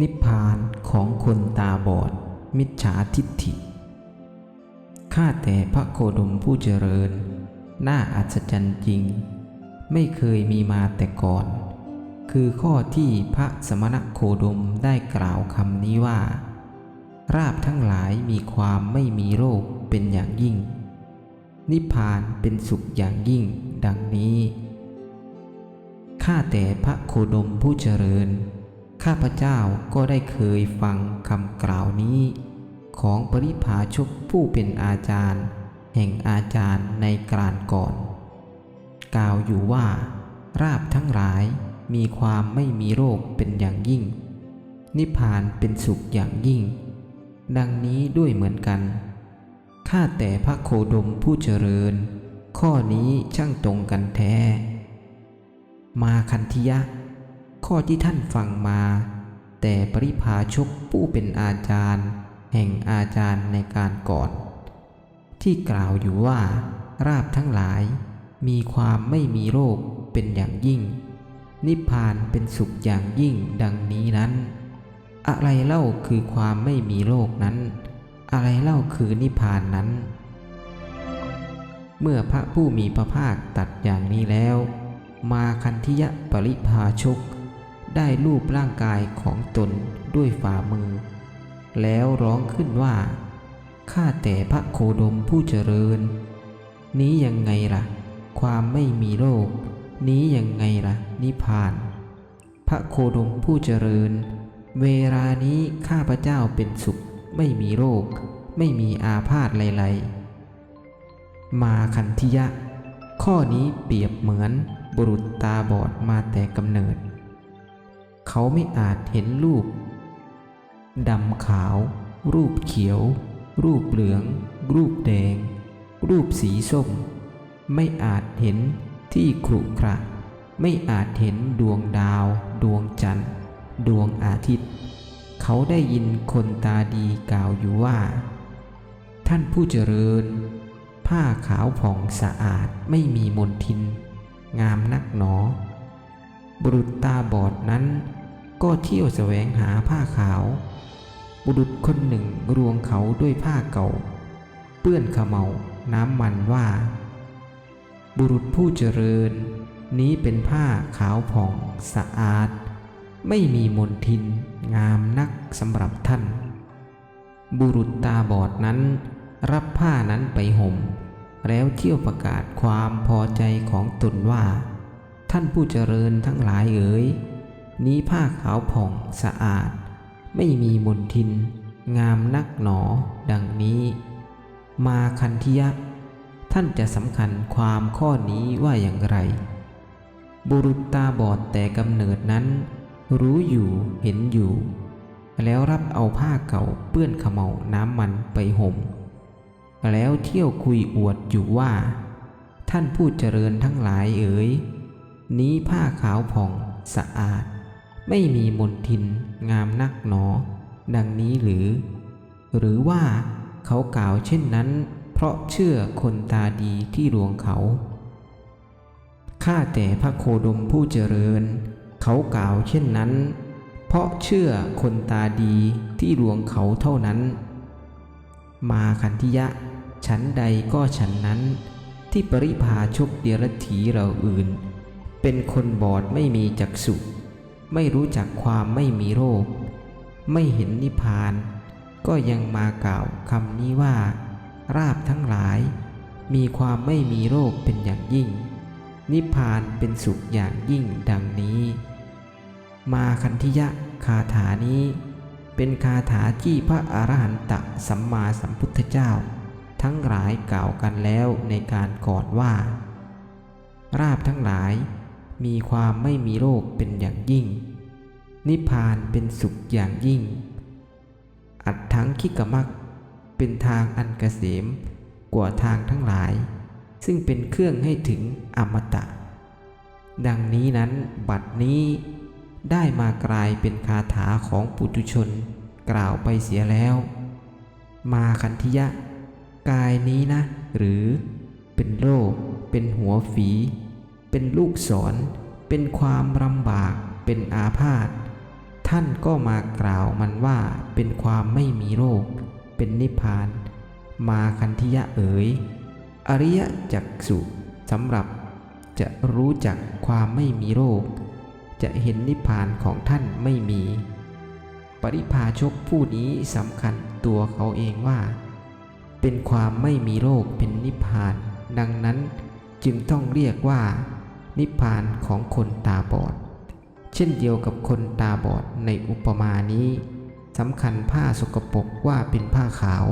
นิพพานของคนตาบอด มิจฉาทิฏฐิ ข้าแต่พระโคดมผู้เจริญ น่าอัศจรรย์จริง ไม่เคยมีมาแต่ก่อน คือข้อที่พระสมณโคดมได้กล่าวคำนี้ว่า ราบทั้งหลายมีความไม่มีโรคเป็นอย่างยิ่ง นิพพานเป็นสุขอย่างยิ่งดังนี้ ข้าแต่พระโคดมผู้เจริญ ข้าพเจ้าก็ได้เคยฟังคำกล่าวนี้ ของปริภาชกผู้เป็นอาจารย์ แห่งอาจารย์ในกลานก่อน กล่าวอยู่ว่า ราบทั้งหลายมีความไม่มีโรคเป็นอย่างยิ่ง นิพพานเป็นสุขอย่างยิ่ง ดังนี้ด้วยเหมือนกัน ข้าแต่พระโคดมผู้เจริญ ข้อนี้ช่างตรงกันแท้ มาคันธิยะ ข้อที่ท่านฟังมา แต่ปริภาชกผู้เป็นอาจารย์ แห่งอาจารย์ในการก่อน ที่กล่าวอยู่ว่า ราบทั้งหลาย มีความไม่มีโรคเป็นอย่างยิ่ง นิพพานเป็นสุขอย่างยิ่งดังนี้นั้น อะไรเล่าคือความไม่มีโรคนั้น อะไรเล่าคือนิพพานนั้น เมื่อพระผู้มีพระภาคตัดอย่างนี้แล้วมาคันธิยะปริภาชก ได้รูปร่างกายของตนด้วยฝ่ามือ แล้วร้องขึ้นว่า ข้าแต่พระโคดมผู้เจริญ นี้ยังไงล่ะ ความไม่มีโรค นี้ยังไงล่ะ นิพพาน พระโคดมผู้เจริญ เวลานี้ข้าพระเจ้าเป็นสุข ไม่มีโรค ไม่มีอาพาธใลๆมาคันธิยะ ข้อนี้เปรียบเหมือนบุรุษตาบอดมาแต่กำเนิด เขาไม่อาจเห็นรูปดำขาว รูปเขียว รูปเหลือง รูปแดง รูปสีส้ม ไม่อาจเห็นที่ขรุขระไม่อาจเห็นดวงดาว ดวงจันทร์ ดวงอาทิตย์ เขาได้ยินคนตาดีกล่าวอยู่ว่า ท่านผู้เจริญ ผ้าขาวผ่องสะอาดไม่มีมลทิน งามนักหนอ บุรุษตาบอดนั้น ก็เที่ยวแสวงหาผ้าขาว บุรุษคนหนึ่งรวงเขาด้วยผ้าเก่า เปื้อนขมเมาน้ำมันว่า บุรุษผู้เจริญ นี้เป็นผ้าขาวผ่องสะอาด ไม่มีมลทินงามนักสำหรับท่าน บุรุษตาบอดนั้น รับผ้านั้นไปห่ม แล้วเที่ยวประกาศความพอใจของตนว่า ท่านผู้เจริญทั้งหลายเอ๋ย นี้ผ้าขาวผ่องสะอาด ไม่มีมลทิน งามนักหนอ ดังนี้ มาคันธิยะ ท่านจะสำคัญความข้อนี้ว่าอย่างไร บุรุษตาบอดแต่กำเนิดนั้น รู้อยู่เห็นอยู่ แล้วรับเอาผ้าเก่าเปื้อนขมเหลาน้ำมันไปห่ม แล้วเที่ยวคุยอวดอยู่ว่า ท่านผู้เจริญทั้งหลายเอ๋ย นี้ผ้าขาวผ่องสะอาด ไม่มีมลทินงามนักหนอ ดังนี้หรือ หรือว่าเขากล่าวเช่นนั้น เพราะเชื่อคนตาดีที่รวงเขาข้าแต่พระโคดมผู้เจริญ เขากล่าวเช่นนั้น เพราะเชื่อคนตาดีที่รวงเขาเท่านั้น มาคันธิยะ ฉันใดก็ฉันนั้น ที่ปริพาชกเดียรถีเราอื่น เป็นคนบอดไม่มีจักษุไม่รู้จักความไม่มีโรค ไม่เห็นนิพพาน ก็ยังมากล่าวคำนี้ว่า ราบทั้งหลาย มีความไม่มีโรคเป็นอย่างยิ่ง นิพพานเป็นสุขอย่างยิ่งดังนี้ มาคันธิยะคาถานี้ เป็นคาถาที่พระอรหันตสัมมาสัมพุทธเจ้า ทั้งหลายกล่าวกันแล้วในการก่อนว่า ราบทั้งหลาย มีความไม่มีโรคเป็นอย่างยิ่ง นิพพานเป็นสุขอย่างยิ่ง อัดทั้งคิกมักเป็นทางอันเกษมกว่าทางทั้งหลาย ซึ่งเป็นเครื่องให้ถึงอมตะ ดังนี้นั้นบัดนี้ได้มากลายเป็นคาถาของปุถุชนกล่าวไปเสียแล้ว มาคันธิยะ กายนี้นะ หรือเป็นโรคเป็นหัวฝี เป็นลูกศร เป็นความลำบาก เป็นอาพาธ ท่านก็มากล่าวมันว่าเป็นความไม่มีโรค เป็นนิพพาน มาคันธิยะเอ๋ย อริยจักสุสำหรับจะรู้จักความไม่มีโรค จะเห็นนิพพานของท่านไม่มี ปริพาชกผู้นี้สำคัญตัวเขาเองว่า เป็นความไม่มีโรคเป็นนิพพาน ดังนั้นจึงต้องเรียกว่า นิพพานของคนตาบอด เช่นเดียวกับคนตาบอดในอุปมานี้สำคัญผ้าสกปรกว่าเป็นผ้าขาว